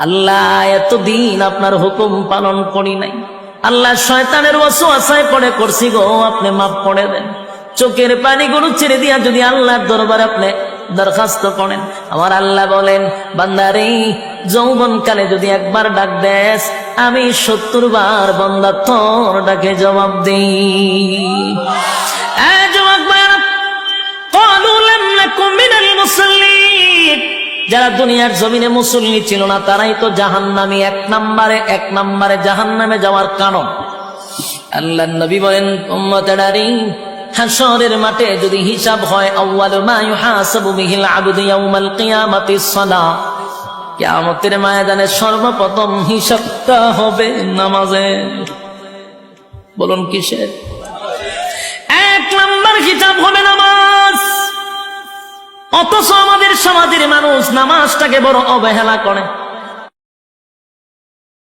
আল্লাহ, এতদিন আপনার হুকুম পালন করি নাই। আল্লাহ শয়তানের ওয়াসু আশায় পড়ে করছি গো, আপনি মাফ করে দেন। চোখের পানি পানিগুলো ছেড়ে দিয়া যদি আল্লাহর দরবার আপনি দরখাস্ত করেন। আমার আল্লাহ বলেন, বান্দারে যৌবন কালে যদি একবার ডাক দেস, আমি সত্তর বার বন্দা তোর ডাকে জবাব দিই। যারা দুনিয়ার জমিনে মুসল্লি ছিল না, তারাই তো জাহান্নামী, এক নম্বরে এক নম্বরে জাহান্নামে যাওয়ার কারণ। আল্লাহ নবী বলেন উম্মতেরারি হাসরের মাঠে যদি হিসাব হয়, আউয়ালু মা ইউহাসাবু বিহিল আবদু ইয়াউমাল কিয়ামাতি সালাহ কিয়ামতের ময়দানে সর্বপ্রথম হিসাবটা হবে নামাজে বলুন কিসের? অথচ আমাদের সমাজের মানুষ নামাজটাকে বড় অবহেলা করে।